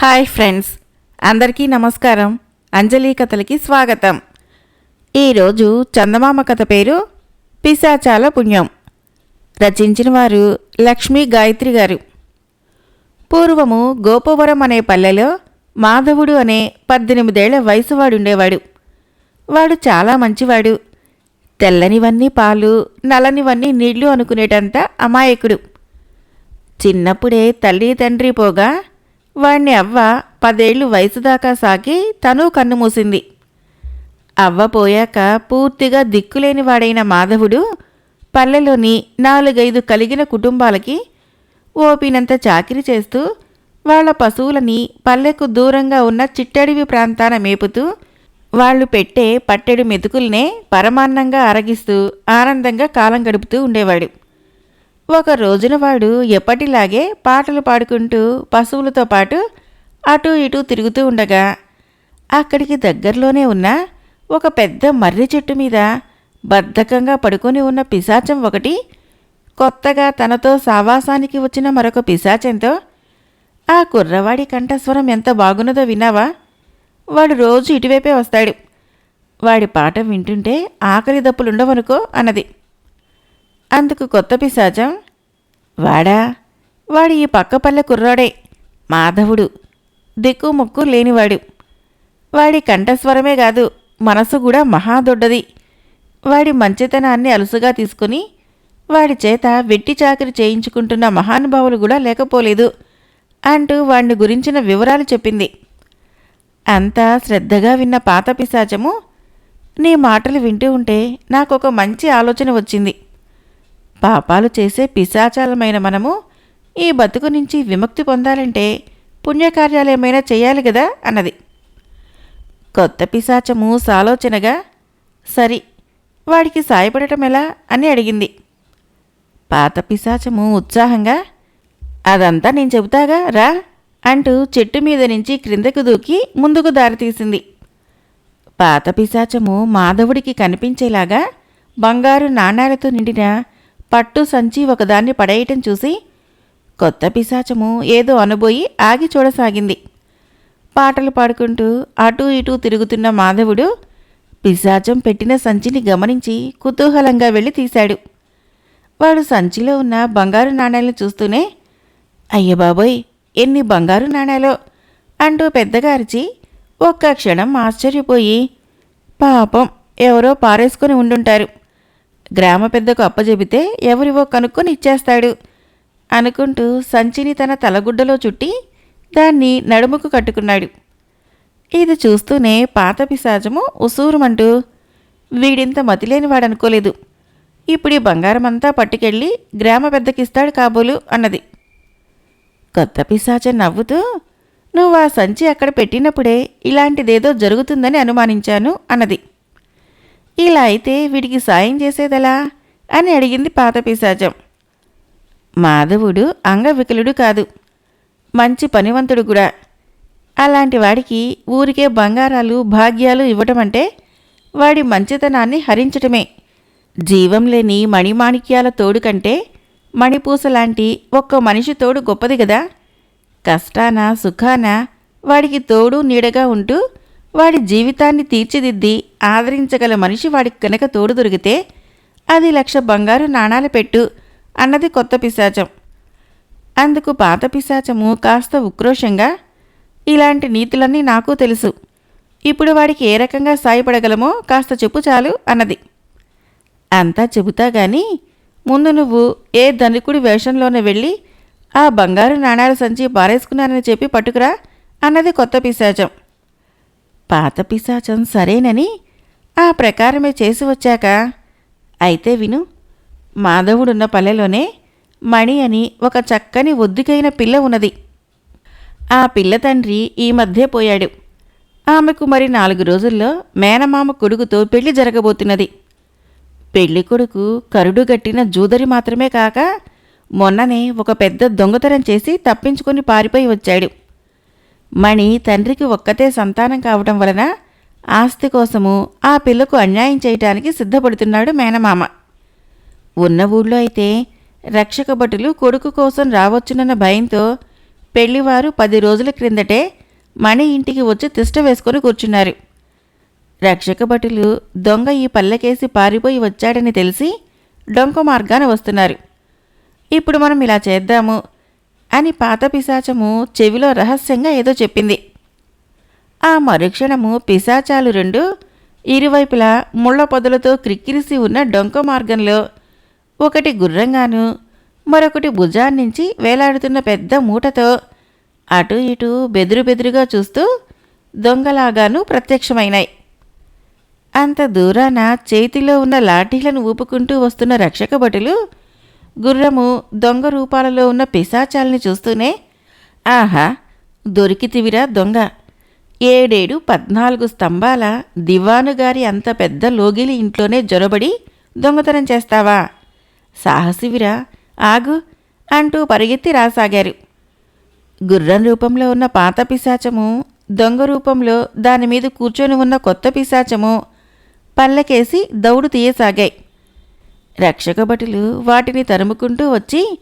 Hi friends అందరికీ నమస్కారం. అంజలి కథలకి స్వాగతం. ఈరోజు చందమామ కథ పేరు పిశాచాల పుణ్యం. రచించిన వారు లక్ష్మీ గాయత్రి గారు. పూర్వము గోపవరం అనే పల్లెలో మాధవుడు అనే పద్దెనిమిదేళ్ళ వయసువాడుండేవాడు. వాడు చాలా మంచివాడు. తెల్లనివన్నీ పాలు నల్లనివన్నీ నీళ్ళు అనుకునేటంత అమాయకుడు. చిన్నప్పుడే తల్లి తండ్రి పోగా వాణ్ణి అవ్వ పదేళ్ళు వయసు దాకా సాకి తను కన్నుమూసింది అవ్వ పోయాక పూర్తిగా దిక్కులేని వాడైన మాధవుడు పల్లెలోని నాలుగైదు కలిగిన కుటుంబాలకి ఓపినంత చాకిరి చేస్తూ వాళ్ళ పశువులని పల్లెకు దూరంగా ఉన్న చిట్టడివి ప్రాంతాన మేపుతూ వాళ్ళు పెట్టే పట్టెడు మెతుకుల్నే పరమాన్నంగా అరగిస్తూ ఆనందంగా కాలం గడుపుతూ ఉండేవాడు. ఒక రోజున వాడు ఎప్పటిలాగే పాటలు పాడుకుంటూ పశువులతో పాటు అటు ఇటు తిరుగుతూ ఉండగా అక్కడికి దగ్గరలోనే ఉన్న ఒక పెద్ద మర్రి చెట్టు మీద బద్ధకంగా పడుకొని ఉన్న పిశాచం ఒకటి కొత్తగా తనతో సావాసానికి వచ్చిన మరొక పిశాచంతో ఆ కుర్రవాడి కంఠస్వరం ఎంత బాగున్నదో విన్నావా? వాడు రోజు ఇటువైపే వస్తాడు. వాడి పాట వింటుంటే ఆకలి దప్పులుండవనుకో అన్నది. అందుకు కొత్త పిశాచం వాడా వాడి ఈ పక్కపల్లె కుర్రాడే మాధవుడు దిక్కు ముక్కు లేనివాడు. వాడి కంఠస్వరమే కాదు మనసు కూడా మహాదొడ్డది వాడి మంచితనాన్ని అలుసుగా తీసుకుని వాడి చేత వెట్టి చాకరి చేయించుకుంటున్న మహానుభావులు కూడా లేకపోలేదు అంటూ వాడిని గురించిన వివరాలు చెప్పింది. అంతా శ్రద్ధగా విన్న పాత పిశాచము నీ మాటలు వింటూ ఉంటే నాకొక మంచి ఆలోచన వచ్చింది. పాపాలు చేసే పిశాచాలమైన మనము ఈ బతుకు నుంచి విముక్తి పొందాలంటే పుణ్యకార్యాలు ఏమైనా చేయాలి కదా అన్నది. కొత్త పిశాచము సాలోచనగా సరి వాడికి సాయపడటం ఎలా? అని అడిగింది. పాత పిశాచము ఉత్సాహంగా అదంతా నేను చెబుతాగా రా అంటూ చెట్టు మీద నుంచి క్రిందకు దూకి ముందుకు దారితీసింది. పాత పిశాచము మాధవుడికి కనిపించేలాగా బంగారు నాణాలతో నిండిన పట్టు సంచి ఒకదాన్ని పడేయటం చూసి కొత్త పిశాచము ఏదో అనుబోయి ఆగి చూడసాగింది పాటలు పాడుకుంటూ అటూ ఇటూ తిరుగుతున్న మాధవుడు పిశాచం పెట్టిన సంచిని గమనించి కుతూహలంగా వెళ్ళి తీశాడు. వాడు సంచిలో ఉన్న బంగారు నాణేలను చూస్తూనే అయ్య బాబోయ్ ఎన్ని బంగారు నాణేలో అంటూ పెద్దగా అరిచి ఒక్క క్షణం ఆశ్చర్యపోయి పాపం ఎవరో పారేసుకొని ఉండుంటారు. గ్రామ పెద్దకు అప్పజెబితే ఎవరివో కనుక్కొని ఇచ్చేస్తాడు అనుకుంటూ సంచిని తన తలగుడ్డలో చుట్టి దాన్ని నడుముకు కట్టుకున్నాడు. ఇది చూస్తూనే పాత పిశాచము ఉసూరుమంటూ వీడింత మతిలేనివాడనుకోలేదు. ఇప్పుడు ఈ బంగారమంతా పట్టుకెళ్ళి గ్రామ పెద్దకిస్తాడు కాబోలు అన్నది. కొత్త పిశాచ నవ్వుతూ నువ్వు ఆ సంచి అక్కడ పెట్టినప్పుడే ఇలాంటిదేదో జరుగుతుందని అనుమానించాను అన్నది. ఇలా అయితే వీడికి సాయం చేసేదెలా? అని అడిగింది పాత పిశాచం. మాధవుడు అంగవికలుడు కాదు. మంచి పనివంతుడు కూడా. అలాంటి వాడికి ఊరికే బంగారాలు భాగ్యాలు ఇవ్వటం అంటే వాడి మంచితనాన్ని హరించటమే. జీవం లేని మణిమాణిక్యాల తోడు కంటే మణిపూస లాంటి ఒక్క మనిషి తోడు గొప్పది కదా కష్టాన సుఖాన వాడికి తోడు నీడగా ఉంటూ వాడి జీవితాన్ని తీర్చిదిద్ది ఆదరించగల మనిషి వాడికి కనుక తోడు దొరికితే అది లక్ష బంగారు నాణాలు పెట్టు అన్నది కొత్త పిశాచం. అందుకు పాత పిశాచము కాస్త ఉక్రోషంగా ఇలాంటి నీతులన్నీ నాకు తెలుసు. ఇప్పుడు వాడికి ఏ రకంగా సాయపడగలమో కాస్త చెప్పు చాలు అన్నది. అంతా చెబుతా గాని ముందు నువ్వు ఏ ధనికుడి వేషంలోనే వెళ్ళి ఆ బంగారు నాణాల సంచి పారేసుకున్నానని చెప్పి పట్టుకురా అన్నది కొత్త పిశాచం. పాత పిశాచం సరేనని ఆ ప్రకారమే చేసి వచ్చాక అయితే విను మాధవుడున్న పల్లెలోనే మణి అని ఒక చక్కని ఒద్దికైన పిల్ల ఉన్నది. ఆ పిల్ల తండ్రి ఈ మధ్య పోయాడు. ఆమెకు మరి నాలుగు రోజుల్లో మేనమామ కొడుకుతో పెళ్ళి జరగబోతున్నది. పెళ్ళి కొడుకు కరుడుగట్టిన జూదరి మాత్రమే కాక మొన్ననే ఒక పెద్ద దొంగతనం చేసి తప్పించుకొని పారిపోయి వచ్చాడు. మణి తండ్రికి ఒక్కతే సంతానం కావటం వలన ఆస్తి కోసము ఆ పిల్లకు అన్యాయం చేయటానికి సిద్ధపడుతున్నాడు మేనమామ. ఉన్న ఊళ్ళో అయితే రక్షక భటులు కొడుకు కోసం రావచ్చునన్న భయంతో పెళ్ళివారు పది రోజుల క్రిందటే మణి ఇంటికి వచ్చి తిష్ట వేసుకొని కూర్చున్నారు. రక్షక భటులు దొంగ ఈ పల్లెకేసి పారిపోయి వచ్చాడని తెలిసి డొంక మార్గాన వస్తున్నారు. ఇప్పుడు మనం ఇలా చేద్దాము అని పాత పిశాచము చెవిలో రహస్యంగా ఏదో చెప్పింది. ఆ మరుక్షణము పిశాచాలు రెండు ఇరువైపులా ముళ్ళ పొదలతో క్రిక్కిరిసి ఉన్న డొంక మార్గంలో ఒకటి గుర్రంగాను మరొకటి భుజాన్నించి వేలాడుతున్న పెద్ద మూటతో అటు ఇటు బెదురు బెదురుగా చూస్తూ దొంగలాగాను ప్రత్యక్షమైనాయి. అంత దూరాన చేతిలో ఉన్న లాఠీలను ఊపుకుంటూ వస్తున్న రక్షక భటులు గుర్రము దొంగ రూపాలలో ఉన్న పిశాచాల్ని చూస్తూనే ఆహా దొరికితివిరా దొంగ. ఏడేడు పద్నాలుగు స్తంభాల దివానుగారి అంత పెద్ద లోగిలి ఇంట్లోనే జొరబడి దొంగతనం చేస్తావా? సాహసివిరా ఆగు అంటూ పరిగెత్తి రాసాగారు. గుర్రం రూపంలో ఉన్న పాత పిశాచము దొంగ రూపంలో దానిమీద కూర్చొని ఉన్న కొత్త పిశాచము పల్లెకేసి దౌడు తీయసాగాయి. రక్షక భటులు వాటిని తరుముకుంటూ వచ్చి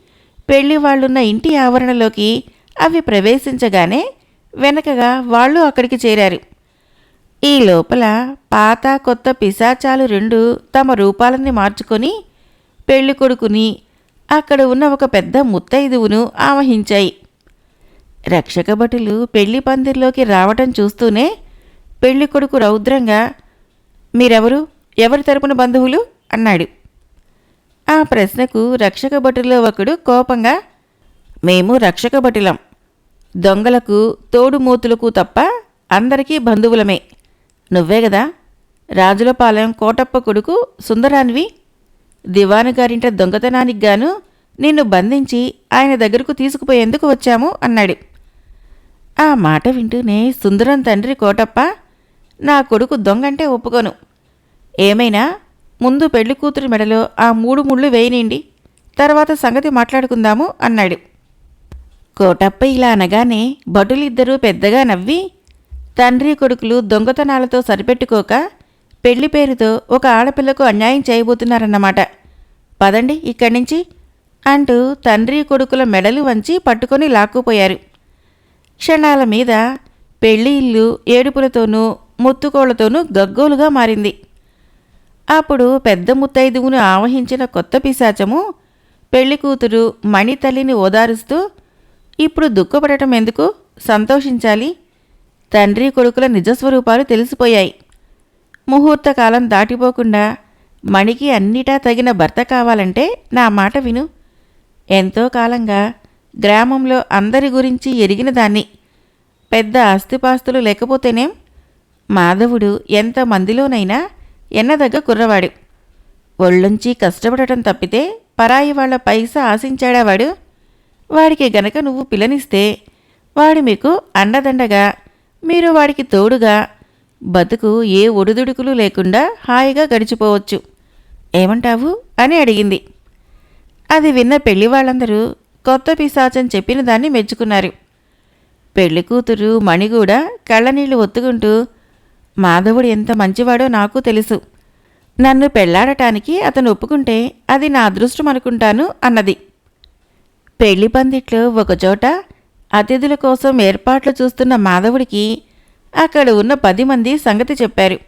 పెళ్ళి వాళ్ళున్న ఇంటి ఆవరణలోకి అవి ప్రవేశించగానే వెనకగా వాళ్ళు అక్కడికి చేరారు. ఈ లోపల పాత కొత్త పిశాచాలు రెండు తమ రూపాలని మార్చుకొని పెళ్ళి కొడుకుని అక్కడ ఉన్న ఒక పెద్ద ముత్తైదువును ఆవహించాయి. రక్షక భటులు పెళ్ళి పందిర్లోకి రావటం చూస్తూనే పెళ్ళి కొడుకు రౌద్రంగా మీరెవరు? ఎవరి తరపున బంధువులు? అన్నాడు. ఆ ప్రశ్నకు రక్షక భటులో ఒకడు కోపంగా మేము రక్షక భటులం. దొంగలకు తోడుమూతులకు తప్ప అందరికీ బంధువులమే. నువ్వే కదా రాజులపాలెం కోటప్ప కొడుకు సుందరాన్వి. దివాను గారింట దొంగతనానికి గాను నిన్ను బంధించి ఆయన దగ్గరకు తీసుకుపోయేందుకు వచ్చాము అన్నాడు. ఆ మాట వింటూనే సుందరం తండ్రి కోటప్ప నా కొడుకు దొంగంటే ఒప్పుకోను. ఏమైనా ముందు పెళ్ళి కూతురు మెడలో ఆ మూడు ముళ్ళు వేయనిండి తర్వాత సంగతి మాట్లాడుకుందాము అన్నాడు. కోటప్ప ఇలా అనగానే భటులిద్దరూ పెద్దగా నవ్వి తండ్రి కొడుకులు దొంగతనాలతో సరిపెట్టుకోక పెళ్ళి పేరుతో ఒక ఆడపిల్లకు అన్యాయం చేయబోతున్నారన్నమాట. పదండి ఇక్కడి నుంచి అంటూ తండ్రి కొడుకుల మెడలు వంచి పట్టుకొని లాక్కుపోయారు. క్షణాల మీద పెళ్ళి ఇల్లు ఏడుపులతోనూ ముత్తుకోళ్ళతోనూ గగ్గోలుగా మారింది. అప్పుడు పెద్ద ముత్తైదువును ఆవహించిన కొత్త పిశాచము పెళ్ళి కూతురు మణి తల్లిని ఓదారుస్తూ ఇప్పుడు దుఃఖపడటం ఎందుకు? సంతోషించాలి. తండ్రి కొడుకుల నిజస్వరూపాలు తెలిసిపోయాయి. ముహూర్తకాలం దాటిపోకుండా మణికి అన్నిటా తగిన భర్త కావాలంటే నా మాట విను. ఎంతో కాలంగా గ్రామంలో అందరి గురించి ఎరిగిన దాన్ని. పెద్ద ఆస్తిపాస్తులు లేకపోతేనేం? మాధవుడు ఎంత మందిలోనైనా ఎన్నదగ్గ కుర్రవాడు. ఒళ్ళుంచి కష్టపడటం తప్పితే పరాయి వాళ్ళ పైసా ఆశించాడా వాడు? వాడికి గనక నువ్వు పిల్లనిస్తే వాడు మీకు అండదండగా మీరు వాడికి తోడుగా బతుకు ఏ ఒడిదుడుకులు లేకుండా హాయిగా గడిచిపోవచ్చు. ఏమంటావు? అని అడిగింది. అది విన్న పెళ్ళి వాళ్ళందరూ కొత్త పిశాచం చెప్పిన దాన్ని మెచ్చుకున్నారు. పెళ్ళి కూతురు మణిగూడ కళ్ళనీళ్ళు ఒత్తుకుంటూ మాధవుడు ఎంత మంచివాడో నాకు తెలుసు. నన్ను పెళ్ళాడటానికి అతను ఒప్పుకుంటే అది నా అదృష్టం అనుకుంటాను అన్నది. పెళ్ళి పందిట్లో ఒకచోట అతిథుల కోసం ఏర్పాట్లు చూస్తున్న మాధవుడికి అక్కడ ఉన్న పది మంది సంగతి చెప్పారు.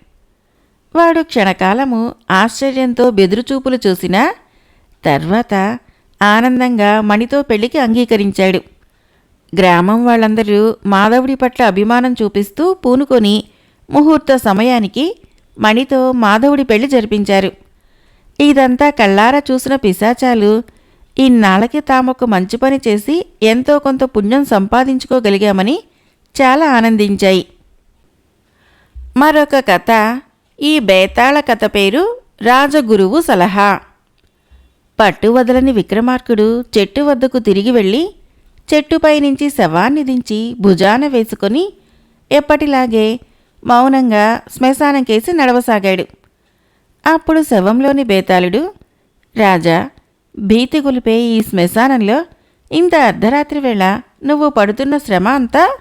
వాడు క్షణకాలము ఆశ్చర్యంతో బెదురుచూపులు చూసినా తర్వాత ఆనందంగా మణితో పెళ్ళికి అంగీకరించాడు. గ్రామం వాళ్ళందరూ మాధవుడి పట్ల అభిమానం చూపిస్తూ పూనుకొని ముహూర్త సమయానికి మణితో మాధవుడి పెళ్ళి జరిపించారు. ఇదంతా కళ్ళారా చూసిన పిశాచాలు ఇన్నాళ్ళకి తామొక మంచి పని చేసి ఎంతో కొంత పుణ్యం సంపాదించుకోగలిగామని చాలా ఆనందించాయి. మరొక కథ ఈ బేతాళ కథ పేరు రాజగురువు సలహా. పట్టు వదలని విక్రమార్కుడు చెట్టు వద్దకు తిరిగి వెళ్ళి చెట్టుపై నుంచి శవాన్ని దించి భుజాన వేసుకొని ఎప్పటిలాగే మౌనంగా శ్మశానంకేసి నడవసాగాడు. అప్పుడు శవంలోని బేతాళుడు రాజా భీతి గొలిపే ఈ శ్మశానంలో ఇంత అర్ధరాత్రి వేళ నువ్వు పడుతున్న శ్రమ అంతా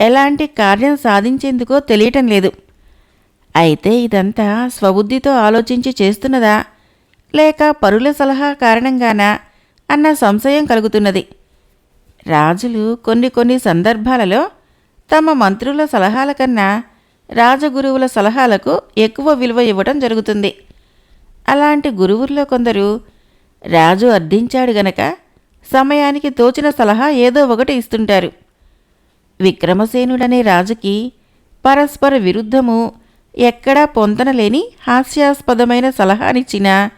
ఎలాంటి కార్యం సాధించేందుకో తెలియటం లేదు. అయితే ఇదంతా స్వబుద్ధితో ఆలోచించి చేస్తున్నదా? లేక పరుల సలహా కారణంగానా? అన్న సంశయం కలుగుతున్నది. రాజులు కొన్ని కొన్ని సందర్భాలలో తమ మంత్రుల సలహాల కన్నా రాజగురువుల సలహాలకు ఎక్కువ విలువ ఇవ్వటం జరుగుతుంది. అలాంటి గురువుల్లో కొందరు రాజు అర్థించాడు గనక సమయానికి తోచిన సలహా ఏదో ఒకటి ఇస్తుంటారు. విక్రమసేనుడనే రాజుకి పరస్పర విరుద్ధము ఎక్కడా పొంతనలేని హాస్యాస్పదమైన సలహానిచ్చిన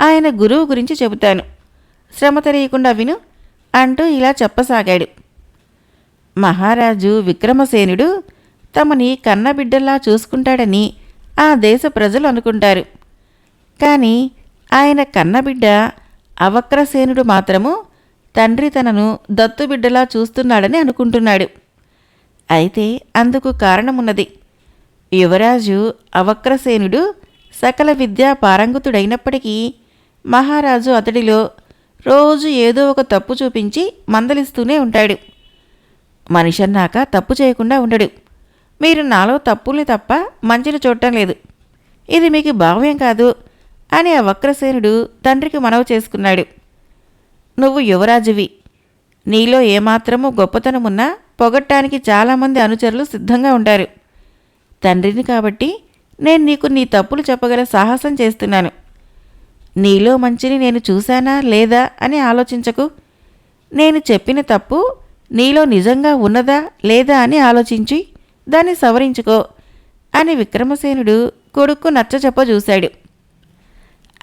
ఆయన గురువు గురించి చెబుతాను. శ్రమ తెలియకుండా విను అంటూ ఇలా చెప్పసాగాడు. మహారాజు విక్రమసేనుడు తమని కన్నబిడ్డల్లా చూసుకుంటాడని ఆ దేశ ప్రజలు అనుకుంటారు. కానీ ఆయన కన్నబిడ్డ అవక్రసేనుడు మాత్రము తండ్రి తనను దత్తుబిడ్డలా చూస్తున్నాడని అనుకుంటున్నాడు. అయితే అందుకు కారణమున్నది. యువరాజు అవక్రసేనుడు సకల విద్యా పారంగుతుడైనప్పటికీ మహారాజు అతడిలో రోజు ఏదో ఒక తప్పు చూపించి మందలిస్తూనే ఉంటాడు. మనిషన్నాక తప్పు చేయకుండా ఉండడు. మీరు నాలో తప్పుల్ని తప్ప మంచిని చూడటం లేదు. ఇది మీకు భావ్యం కాదు అని ఆ వక్రసేనుడు తండ్రికి మనవి చేసుకున్నాడు. నువ్వు యువరాజువి. నీలో ఏమాత్రమూ గొప్పతనమున్నా పొగట్టానికి చాలామంది అనుచరులు సిద్ధంగా ఉంటారు తండ్రిని కాబట్టి నేను నీకు నీ తప్పులు చెప్పగల సాహసం చేస్తున్నాను. నీలో మంచిని నేను చూశానా లేదా అని ఆలోచించకు. నేను చెప్పిన తప్పు నీలో నిజంగా ఉన్నదా లేదా అని ఆలోచించి దాన్ని సవరించుకో అని విక్రమసేనుడు కొడుకు నచ్చచెప్ప చూశాడు.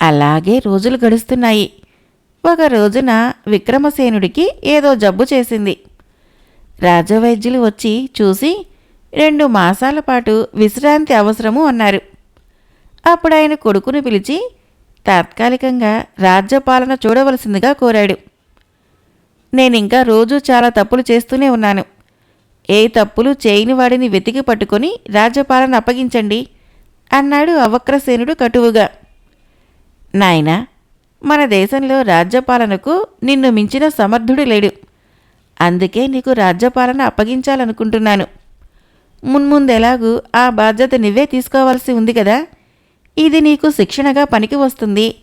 అలాగే రోజులు గడుస్తున్నాయి. ఒక రోజున విక్రమసేనుడికి ఏదో జబ్బు చేసింది. రాజవైద్యులు వచ్చి చూసి రెండు మాసాల పాటు విశ్రాంతి అవసరము అన్నారు. అప్పుడు ఆయన కొడుకును పిలిచి తాత్కాలికంగా రాజ్యపాలన చూడవలసిందిగా కోరాడు. నేనింకా రోజూ చాలా తప్పులు చేస్తూనే ఉన్నాను. ఏ తప్పులు చేయని వాడిని వెతికి పట్టుకొని రాజ్యపాలన అప్పగించండి అన్నాడు అవక్రసేనుడు కటువుగా. నాయనా మన దేశంలో రాజ్యపాలనకు నిన్ను మించిన సమర్థుడు లేడు. అందుకే నీకు రాజ్యపాలన అప్పగించాలనుకుంటున్నాను. మున్ముందెలాగూ ఆ బాధ్యత నువ్వే తీసుకోవాల్సి ఉంది కదా. ఇది నీకు శిక్షణగా పనికి వస్తుంది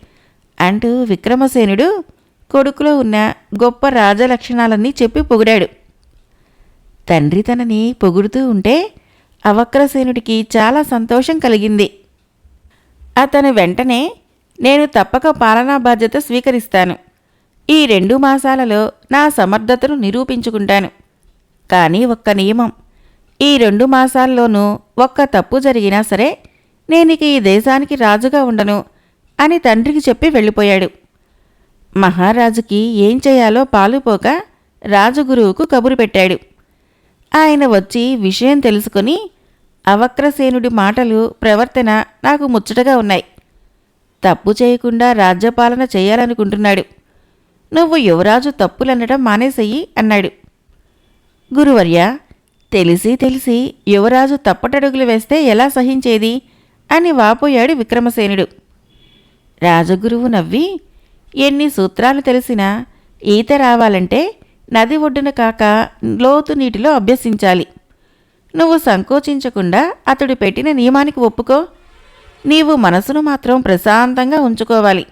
అంటూ విక్రమసేనుడు కొడుకులో ఉన్న గొప్ప రాజలక్షణాలన్నీ చెప్పి పొగిడాడు. తండ్రి తనని పొగుడుతూ ఉంటే అవక్రసేనుడికి చాలా సంతోషం కలిగింది. అతను వెంటనే నేను తప్పక పాలనా బాధ్యత స్వీకరిస్తాను. ఈ రెండు మాసాలలో నా సమర్థతను నిరూపించుకుంటాను. కానీ ఒక్క నియమం ఈ రెండు మాసాల్లోనూ ఒక్క తప్పు జరిగినా సరే నేనిక ఈ దేశానికి రాజుగా ఉండను అని తండ్రికి చెప్పి వెళ్ళిపోయాడు. మహారాజుకి ఏం చేయాలో పాలుపోక రాజుగురువుకు కబురు పెట్టాడు. ఆయన వచ్చి విషయం తెలుసుకొని అవక్రసేనుడి మాటలు ప్రవర్తన నాకు ముచ్చటగా ఉన్నాయి. తప్పు చేయకుండా రాజ్యపాలన చేయాలనుకుంటున్నాడు. నువ్వు యువరాజు తప్పులనడం మానేసెయ్యి అన్నాడు. గురువర్య తెలిసి తెలిసి యువరాజు తప్పటడుగులు వేస్తే ఎలా సహించేది? అని వాపోయాడు విక్రమసేనుడు. రాజగురువు నవ్వి ఎన్ని సూత్రాలు తెలిసినా ఈత రావాలంటే నది ఒడ్డున కాక లోతు నీటిలో అభ్యసించాలి. నువ్వు సంకోచించకుండా అతడు పెట్టిన నియమానికి ఒప్పుకో. నీవు మనసును మాత్రం ప్రశాంతంగా ఉంచుకోవాలి.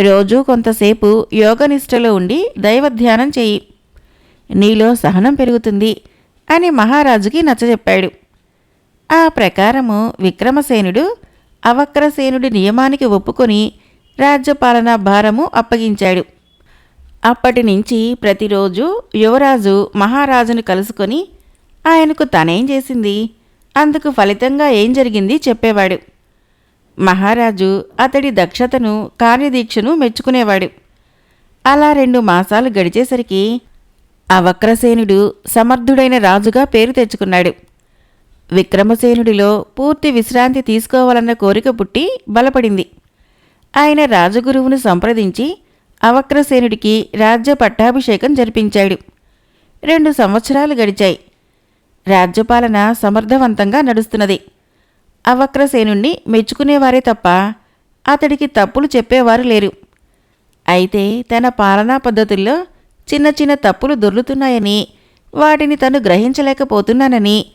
రోజూ కొంతసేపు యోగనిష్టలో ఉండి దైవధ్యానం చేయి. నీలో సహనం పెరుగుతుంది అని మహారాజుకి నచ్చజెప్పాడు. ఆ ప్రకారము విక్రమసేనుడు అవక్రసేనుడి నియమానికి ఒప్పుకొని రాజ్యపాలన భారము అప్పగించాడు. అప్పటి నుంచి ప్రతిరోజు యువరాజు మహారాజును కలుసుకొని ఆయనకు తనేం చేసింది? అందుకు ఫలితంగా ఏం జరిగింది చెప్పేవాడు. మహారాజు అతడి దక్షతను కార్యదీక్షను మెచ్చుకునేవాడు. అలా రెండు మాసాలు గడిచేసరికి అవక్రసేనుడు సమర్థుడైన రాజుగా పేరు తెచ్చుకున్నాడు. విక్రమసేనుడిలో పూర్తి విశ్రాంతి తీసుకోవాలన్న కోరిక పుట్టి బలపడింది. ఆయన రాజగురువును సంప్రదించి అవక్రసేనుడికి రాజ్య పట్టాభిషేకం జరిపించాడు. రెండు సంవత్సరాలు గడిచాయి. రాజ్యపాలన సమర్థవంతంగా నడుస్తున్నది. అవక్రసేనుణ్ణి మెచ్చుకునేవారే తప్ప అతడికి తప్పులు చెప్పేవారు లేరు. అయితే తన పాలనా పద్ధతుల్లో చిన్న చిన్న తప్పులు దొర్లుతున్నాయని వాటిని తను గ్రహించలేకపోతున్నానని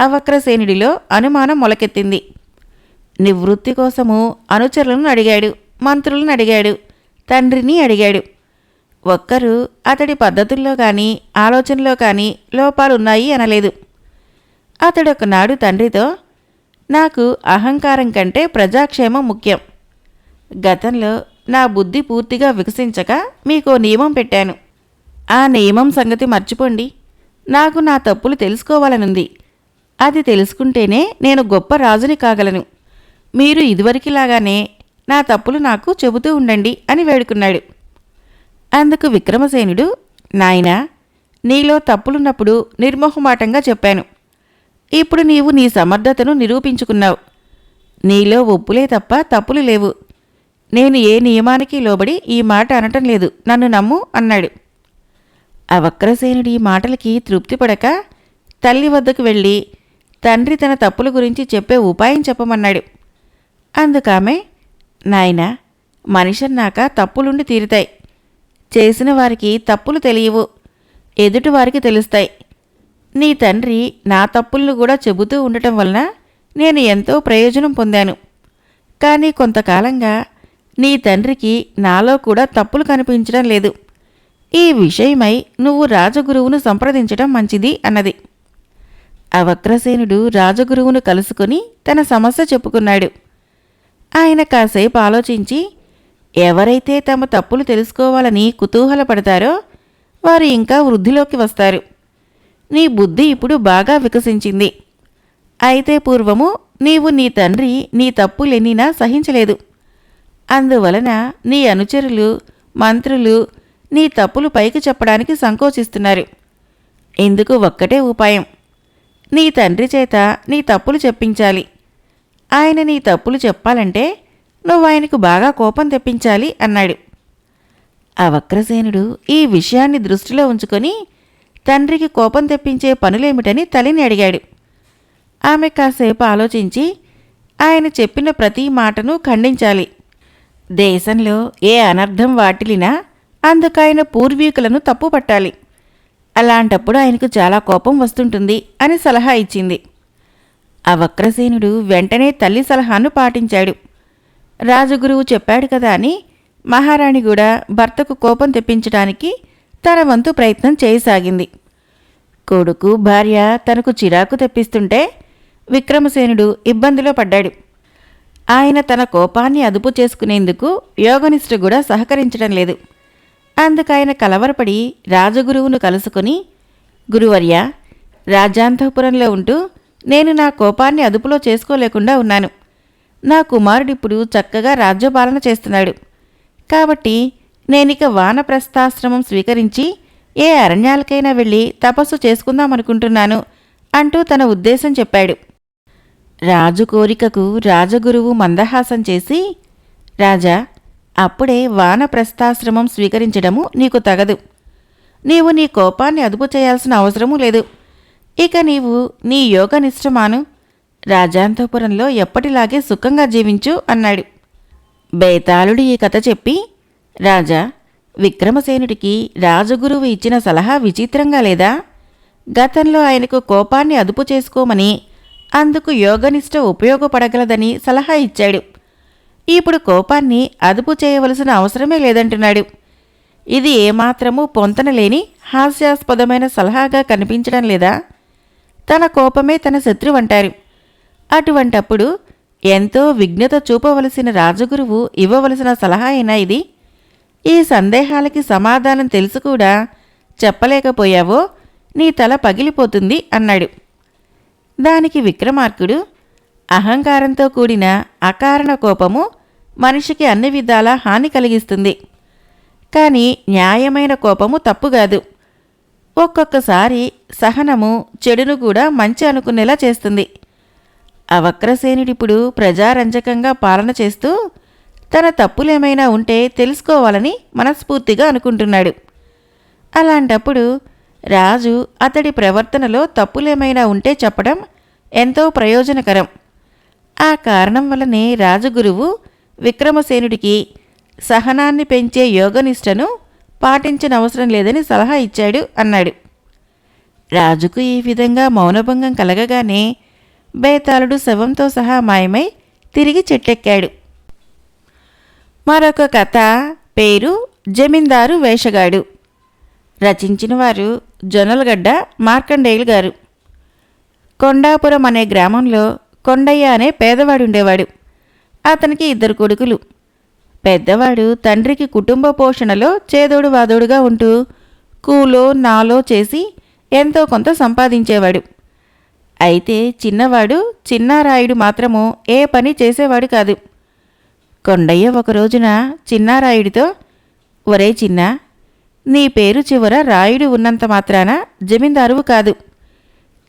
అవక్రసేనుడిలో అనుమానం మొలకెత్తింది. నివృత్తి కోసము అనుచరులను అడిగాడు మంత్రులను అడిగాడు. తండ్రిని అడిగాడు. ఒక్కరూ అతడి పద్ధతుల్లో కానీ ఆలోచనలో కానీ లోపాలున్నాయి అనలేదు. అతడొకనాడు తండ్రితో నాకు అహంకారం కంటే ప్రజాక్షేమం ముఖ్యం. గతంలో నా బుద్ధి పూర్తిగా వికసించక మీకు నియమం పెట్టాను. ఆ నియమం సంగతి మర్చిపోండి. నాకు నా తప్పులు తెలుసుకోవాలనుంది. అది తెలుసుకుంటేనే నేను గొప్ప రాజుని కాగలను. మీరు ఇదివరకిలాగానే నా తప్పులు నాకు చెబుతూ ఉండండి అని వేడుకున్నాడు. అందుకు విక్రమసేనుడు నాయనా నీలో తప్పులున్నప్పుడు నిర్మోహమాటంగా చెప్పాను. ఇప్పుడు నీవు నీ సమర్థతను నిరూపించుకున్నావు. నీలో ఒప్పులే తప్ప తప్పులు లేవు. నేను ఏ నియమానికి లోబడి ఈ మాట అనటం లేదు. నన్ను నమ్ము అన్నాడు. అవక్రసేనుడి మాటలకి తృప్తిపడక తల్లి వద్దకు వెళ్ళి తండ్రి తన తప్పుల గురించి చెప్పే ఉపాయం చెప్పమన్నాడు. అందుకామె నాయనా మనిషన్నాక తప్పులుండి తీరుతాయి. చేసిన వారికి తప్పులు తెలియవు ఎదుటివారికి తెలుస్తాయి. నీ తండ్రి నా తప్పులను కూడా చెబుతూ ఉండటం వలన నేను ఎంతో ప్రయోజనం పొందాను. కానీ కొంతకాలంగా నీ తండ్రికి నాలో కూడా తప్పులు కనిపించడం లేదు. ఈ విషయమై నువ్వు రాజగురువును సంప్రదించడం మంచిది అన్నది. అవక్రసేనుడు రాజగురువును కలుసుకుని తన సమస్య చెప్పుకున్నాడు. ఆయన కాసేపు ఆలోచించి ఎవరైతే తమ తప్పులు తెలుసుకోవాలని కుతూహలపడతారో వారు ఇంకా వృద్ధిలోకి వస్తారు. నీ బుద్ధి ఇప్పుడు బాగా వికసించింది. అయితే పూర్వము నీవు నీ తండ్రి నీ తప్పులెన్నినా సహించలేదు. అందువలన నీ అనుచరులు మంత్రులు నీ తప్పులు పైకి చెప్పడానికి సంకోచిస్తున్నారు. ఇందుకు ఒక్కటే ఉపాయం. నీ తండ్రి చేత నీ తప్పులు చెప్పించాలి. ఆయన నీ తప్పులు చెప్పాలంటే నువ్వు ఆయనకు బాగా కోపం తెప్పించాలి అన్నాడు. ఆ వక్రసేనుడు ఈ విషయాన్ని దృష్టిలో ఉంచుకొని తండ్రికి కోపం తెప్పించే పనులేమిటని తల్లిని అడిగాడు. ఆమె కాసేపు ఆలోచించి ఆయన చెప్పిన ప్రతి మాటను ఖండించాలి. దేశంలో ఏ అనర్థం వాటిలినా అందుకైన పూర్వీకులను తప్పు పట్టాలి అలాంటప్పుడు ఆయనకు చాలా కోపం వస్తుంటుంది అని సలహా ఇచ్చింది. ఆ వక్రసేనుడు వెంటనే తల్లి సలహాను పాటించాడు. రాజగురువు చెప్పాడు కదా అని మహారాణి కూడా భర్తకు కోపం తెప్పించడానికి తన వంతు ప్రయత్నం చేయసాగింది. కొడుకు భార్య తనకు చిరాకు తెప్పిస్తుంటే విక్రమసేనుడు ఇబ్బందిలో పడ్డాడు. ఆయన తన కోపాన్ని అదుపు చేసుకునేందుకు యోగనిష్ఠ కూడా సహకరించడం లేదు. అందుకైన కలవరపడి రాజగురువును కలుసుకుని గురువర్య రాజాంతపురంలో ఉంటూ నేను నా కోపాన్ని అదుపులో చేసుకోలేకుండా ఉన్నాను. నా కుమారుడిప్పుడు చక్కగా రాజ్యపాలన చేస్తున్నాడు. కాబట్టి నేనిక వానప్రస్థాశ్రమం స్వీకరించి ఏ అరణ్యాలకైనా వెళ్ళి తపస్సు చేసుకుందామనుకుంటున్నాను అంటూ తన ఉద్దేశం చెప్పాడు. రాజు కోరికకు రాజగురువు మందహాసం చేసి రాజా అప్పుడే వానప్రస్థాశ్రమం స్వీకరించడము నీకు తగదు. నీవు నీ కోపాన్ని అదుపు చేయాల్సిన అవసరమూ లేదు. ఇక నీవు నీ యోగ నిశ్రమాను రాజాంతపురంలో ఎప్పటిలాగే సుఖంగా జీవించు అన్నాడు. బేతాళుడు ఈ కథ చెప్పి రాజా విక్రమసేనుడికి రాజగురువు ఇచ్చిన సలహా విచిత్రంగా లేదా? గతంలో ఆయనకు కోపాన్ని అదుపు చేసుకోమని అందుకు యోగనిష్ట ఉపయోగపడగలదని సలహా ఇచ్చాడు. ఇప్పుడు కోపాన్ని అదుపు చేయవలసిన అవసరమే లేదంటున్నాడు. ఇది ఏమాత్రమూ పొంతనలేని హాస్యాస్పదమైన సలహాగా కనిపించడం లేదా? తన కోపమే తన శత్రువంటారు. అటువంటప్పుడు ఎంతో విఘ్నత చూపవలసిన రాజగురువు ఇవ్వవలసిన సలహా అయినా ఇది? ఈ సందేహాలకి సమాధానం తెలుసు కూడా. చెప్పలేకపోయావో నీ తల పగిలిపోతుంది అన్నాడు. దానికి విక్రమార్కుడు అహంకారంతో కూడిన అకారణ కోపము మనిషికి అన్ని విధాలా హాని కలిగిస్తుంది. కానీ న్యాయమైన కోపము తప్పు కాదు. ఒక్కొక్కసారి సహనము చెడును కూడా మంచి అనుకునేలా చేస్తుంది. అవక్రసేనుడిప్పుడు ప్రజారంజకంగా పాలన చేస్తూ తన తప్పులేమైనా ఉంటే తెలుసుకోవాలని మనస్ఫూర్తిగా అనుకుంటున్నాడు. అలాంటప్పుడు రాజు అతడి ప్రవర్తనలో తప్పులేమైనా ఉంటే చెప్పడం ఎంతో ప్రయోజనకరం. ఆ కారణం వల్లనే రాజగురువు విక్రమసేనుడికి సహనాన్ని పెంచే యోగనిష్టను పాటించనవసరం లేదని సలహా ఇచ్చాడు అన్నాడు. రాజుకు ఈ విధంగా మౌనభంగం కలగగానే బేతాళుడు శవంతో సహా మాయమై తిరిగి చెట్టెక్కాడు. మరొక కథ పేరు జమీందారు వేషగాడు. రచించిన వారు జొన్నలగడ్డ మార్కండేయులు గారు. కొండాపురం అనే గ్రామంలో కొండయ్య అనే పేదవాడు ఉండేవాడు అతనికి ఇద్దరు కొడుకులు. పెద్దవాడు తండ్రికి కుటుంబ పోషణలో చేదోడు వాదోడుగా ఉంటూ కూలో నాలో చేసి ఎంతో కొంత సంపాదించేవాడు. అయితే చిన్నవాడు చిన్నారాయుడు మాత్రము ఏ పని చేసేవాడు కాదు. కొండయ్య ఒక రోజున చిన్నారాయుడితో ఒరే చిన్న నీ పేరు చివర రాయుడు ఉన్నంత మాత్రాన జమీందారువు కాదు.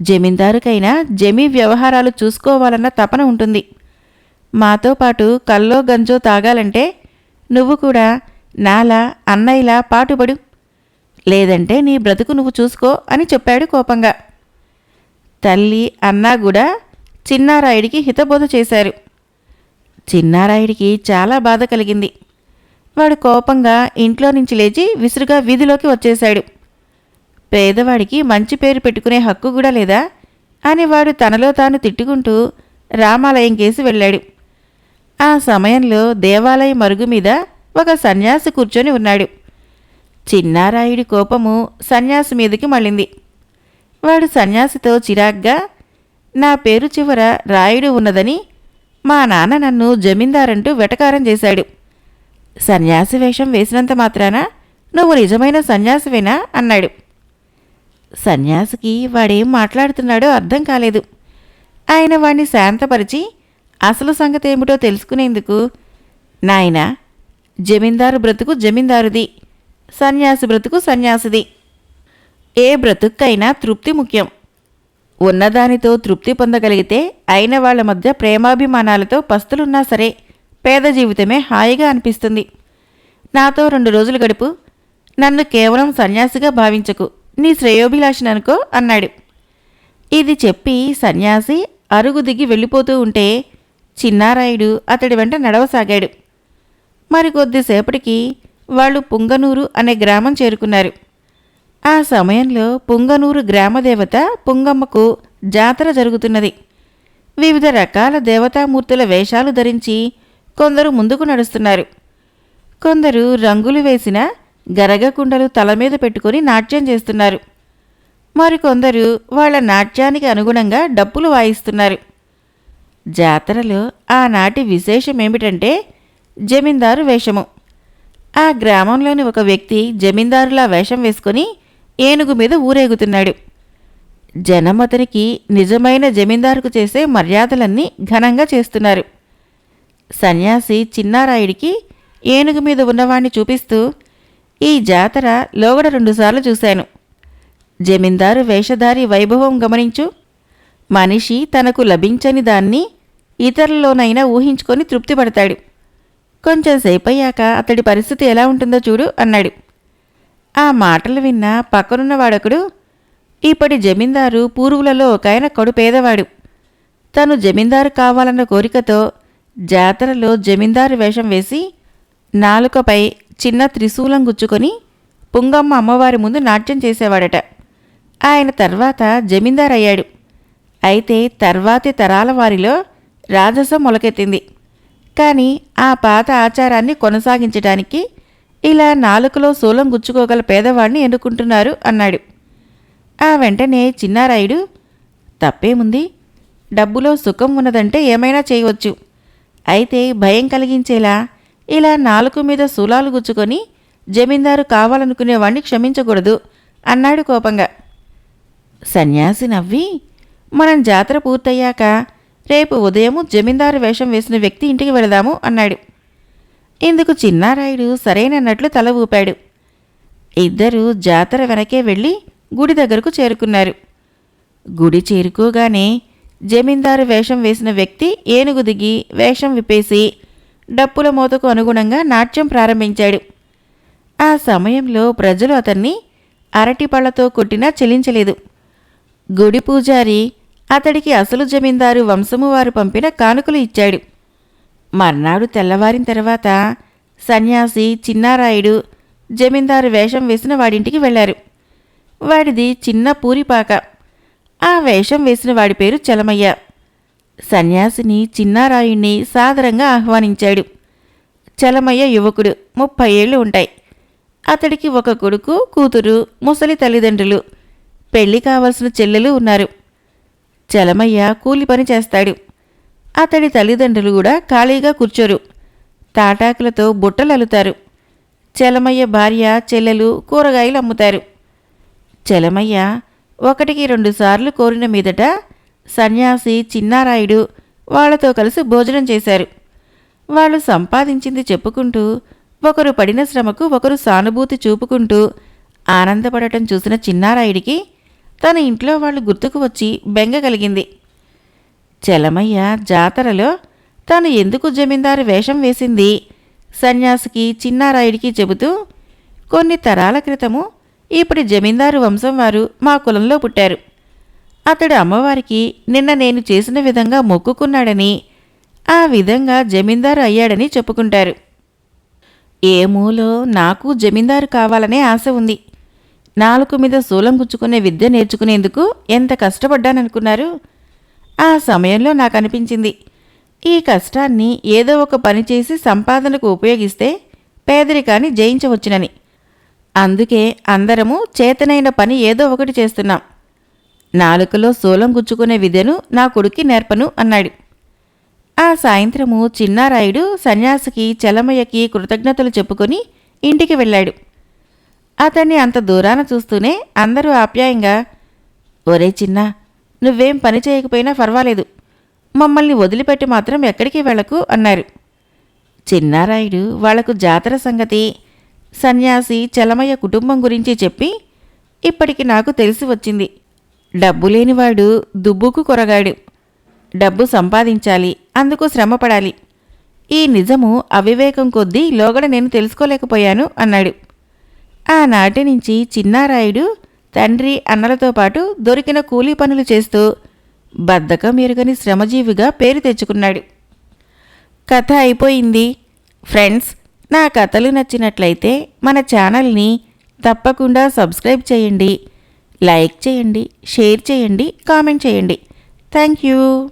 జమీందారుకైనా జమీ వ్యవహారాలు చూసుకోవాలన్న తపన ఉంటుంది. మాతో పాటు కల్లో గంజో తాగాలంటే నువ్వు కూడా నాలా అన్నయ్యలా పాటుపడు. లేదంటే నీ బ్రతుకు నువ్వు చూసుకో అని చెప్పాడు కోపంగా. తల్లి అన్నా కూడా చిన్నారాయుడికి హితబోధ చేశారు. చిన్నారాయుడికి చాలా బాధ కలిగింది. వాడు కోపంగా ఇంట్లో నుంచి లేచి విసురుగా వీధిలోకి వచ్చేశాడు. పేదవాడికి మంచి పేరు పెట్టుకునే హక్కు కూడా లేదా అని వాడు తనలో తాను తిట్టుకుంటూ రామాలయం కేసి వెళ్ళాడు. ఆ సమయంలో దేవాలయం మరుగు మీద ఒక సన్యాసి కూర్చొని ఉన్నాడు. చిన్నారాయుడి కోపము సన్యాసి మీదకి మళ్ళింది. వాడు సన్యాసితో చిరాగ్గా నా పేరు చివర రాయుడు ఉన్నదని మా నాన్న నన్ను జమీందారంటూ వెటకారం చేశాడు. సన్యాసి వేషం వేసినంత మాత్రాన నువ్వు నిజమైన సన్యాసివేనా? అన్నాడు. సన్యాసికి వాడేం మాట్లాడుతున్నాడో అర్థం కాలేదు. ఆయన వాణ్ణి శాంతపరిచి అసలు సంగతి ఏమిటో తెలుసుకునేందుకు నాయనా జమీందారు బ్రతుకు జమీందారుది సన్యాసి బ్రతుకు సన్యాసిది. ఏ బ్రతుక్కైనా తృప్తి ముఖ్యం. ఉన్నదానితో తృప్తి పొందగలిగితే అయిన వాళ్ళ మధ్య ప్రేమాభిమానాలతో పస్తులున్నా సరే పేద జీవితమే హాయిగా అనిపిస్తుంది. నాతో రెండు రోజులు గడుపు. నన్ను కేవలం సన్యాసిగా భావించకు. నీ శ్రేయోభిలాషిని అనుకో అన్నాడు. ఇది చెప్పి సన్యాసి అరుగు దిగి వెళ్ళిపోతూ ఉంటే చిన్నారాయుడు అతడి వెంట నడవసాగాడు. మరికొద్దిసేపటికి వాళ్ళు పుంగనూరు అనే గ్రామం చేరుకున్నారు. ఆ సమయంలో పుంగనూరు గ్రామదేవత పుంగమ్మకు జాతర జరుగుతున్నది. వివిధ రకాల దేవతామూర్తుల వేషాలు ధరించి కొందరు ముందుకు నడుస్తున్నారు. కొందరు రంగులు వేసిన గరగ కుండలు తల మీద పెట్టుకుని నాట్యం చేస్తున్నారు. మరికొందరు వాళ్ళ నాట్యానికి అనుగుణంగా డప్పులు వాయిస్తున్నారు. జాతరలో ఆనాటి విశేషమేమిటంటే జమీందారు వేషము. ఆ గ్రామంలోని ఒక వ్యక్తి జమీందారులా వేషం వేసుకొని ఏనుగు మీద ఊరేగుతున్నాడు. జనం అతనికి నిజమైన జమీందారుకు చేసే మర్యాదలన్నీ ఘనంగా చేస్తున్నారు. సన్యాసి చిన్నారాయుడికి ఏనుగు మీద ఉన్నవాణ్ణి చూపిస్తూ ఈ జాతర లోగడ రెండుసార్లు చూశాను. జమీందారు వేషధారి వైభవం గమనించు. మనిషి తనకు లభించని దాన్ని ఇతరులలోనైనా ఊహించుకొని తృప్తిపడతాడు. కొంచెం సేపయ్యాక అతడి పరిస్థితి ఎలా ఉంటుందో చూడు అన్నాడు. ఆ మాటలు విన్న పక్కనున్న వాడొకడు ఇప్పటి జమీందారు పూర్వులలో ఒక ఆయన కడు పేదవాడు. తను జమీందారు కావాలన్న కోరికతో జాతరలో జమీందారు వేషం వేసి నాలుకపై చిన్న త్రిశూలం గుచ్చుకొని పుంగమ్మ అమ్మవారి ముందు నాట్యం చేసేవాడట. ఆయన తర్వాత జమీందారు అయ్యాడు అయితే తర్వాతి తరాల వారిలో రాజసం మొలకెత్తింది. కానీ ఆ పాత ఆచారాన్ని కొనసాగించడానికి ఇలా నాలుకలో శూలం గుచ్చుకోగల పేదవాడిని ఎన్నుకుంటున్నారు అన్నాడు. ఆ వెంటనే చిన్నారాయుడు తప్పేముంది? డబ్బులో సుఖం ఉన్నదంటే ఏమైనా చేయవచ్చు. అయితే భయం కలిగించేలా ఇలా నాలుగు మీద శూలాలు గుచ్చుకొని జమీందారు కావాలనుకునేవాణ్ణి క్షమించకూడదు అన్నాడు కోపంగా. సన్యాసి నవ్వి మనం జాతర పూర్తయ్యాక రేపు ఉదయము జమీందారు వేషం వేసిన వ్యక్తి ఇంటికి వెళదాము అన్నాడు. ఇందుకు చిన్నారాయుడు సరైనన్నట్లు తల ఊపాడు. ఇద్దరూ జాతర వెనకే వెళ్ళి గుడి దగ్గరకు చేరుకున్నారు. గుడి చేరుకోగానే జమీందారు వేషం వేసిన వ్యక్తి ఏనుగు దిగి వేషం విప్పేసి డప్పుల మూతకు అనుగుణంగా నాట్యం ప్రారంభించాడు. ఆ సమయంలో ప్రజలు అతన్ని అరటిపళ్ళతో కొట్టినా చెలించలేదు. గుడి పూజారి అతడికి అసలు జమీందారు వంశము వారు పంపిన కానుకలు ఇచ్చాడు. మర్నాడు తెల్లవారిన తర్వాత సన్యాసి చిన్నారాయుడు జమీందారు వేషం వేసిన వాడింటికి వెళ్ళారు. వాడిది చిన్న పూరిపాక ఆ వేషం వేసిన వాడి పేరు చలమయ్య. సన్యాసిని చిన్నారాయుణ్ణి సాదరంగా ఆహ్వానించాడు. చలమయ్య యువకుడు ముప్పై ఏళ్ళు ఉంటాయి. అతడికి ఒక కొడుకు కూతురు ముసలి తల్లిదండ్రులు. పెళ్ళి కావలసిన చెల్లెలు ఉన్నారు. చలమయ్య కూలి పని చేస్తాడు. అతడి తల్లిదండ్రులు కూడా ఖాళీగా కూర్చోరు. తాటాకులతో బుట్టలు అల్లుతారు. చలమయ్య భార్య చెల్లెలు కూరగాయలు అమ్ముతారు. చలమయ్య ఒకటికి రెండు సార్లు కోరిన మీదట సన్యాసి చిన్నారాయుడు వాళ్ళతో కలిసి భోజనం చేశారు. వాళ్ళు సంపాదించింది చెప్పుకుంటూ ఒకరు పడిన శ్రమకు ఒకరు సానుభూతి చూపుకుంటూ ఆనందపడటం చూసిన చిన్నారాయుడికి తన ఇంట్లో వాళ్ళు గుర్తుకు వచ్చి బెంగ కలిగింది. చలమయ్య జాతరలో తాను ఎందుకు జమీందారు వేషం వేసింది? సన్యాసికి చిన్నారాయుడికి చెబుతూ కొన్ని తరాల క్రితము ఇప్పుడు జమీందారు వంశం వారు మా కులంలో పుట్టారు. అతడు అమ్మవారికి నిన్న నేను చేసిన విధంగా మొక్కుకున్నాడని ఆ విధంగా జమీందారు అయ్యాడని చెప్పుకుంటారు. ఏ మూలో నాకు జమీందారు కావాలనే ఆశ ఉంది. నాలుగు మీద శూలం గుచ్చుకునే విద్య నేర్చుకునేందుకు ఎంత కష్టపడ్డాననుకున్నారు? ఆ సమయంలో నాకు అనిపించింది ఈ కష్టాన్ని ఏదో ఒక పని చేసి సంపాదనకు ఉపయోగిస్తే పేదరికాన్ని జయించవచ్చునని. అందుకే అందరము చేతనైన పని ఏదో ఒకటి చేస్తున్నాం. నాలుకలో శూలం గుచ్చుకునే విద్యను నా కొడుక్కి నేర్పను అన్నాడు. ఆ సాయంత్రము చిన్నారాయుడు సన్యాసికి చలమయ్యకి కృతజ్ఞతలు చెప్పుకొని ఇంటికి వెళ్ళాడు. అతన్ని అంత దూరాన చూస్తూనే అందరూ ఆప్యాయంగా ఒరే చిన్న నువ్వేం పని చేయకపోయినా పర్వాలేదు మమ్మల్ని వదిలిపెట్టి మాత్రం ఎక్కడికి వెళ్ళకు అన్నారు. చిన్నారాయుడు వాళ్ళకు జాతర సంగతి సన్యాసి చలమయ్య కుటుంబం గురించి చెప్పి ఇప్పటికి నాకు తెలిసి వచ్చింది. డబ్బు లేనివాడు దుబ్బుకు కొరగాడు. డబ్బు సంపాదించాలి అందుకు శ్రమపడాలి. ఈ నిజము అవివేకం కొద్దీ లోగడ నేను తెలుసుకోలేకపోయాను అన్నాడు. ఆనాటి నుంచి చిన్నారాయుడు తండ్రి అన్నలతో పాటు దొరికిన కూలీ పనులు చేస్తూ బద్ధకం ఎరుగని శ్రమజీవిగా పేరు తెచ్చుకున్నాడు. కథ అయిపోయింది. ఫ్రెండ్స్ నా కథలు నచ్చినట్లయితే మన ఛానల్ని తప్పకుండా సబ్స్క్రైబ్ చేయండి. లైక్ చేయండి షేర్ చేయండి కామెంట్ చేయండి. Thank you.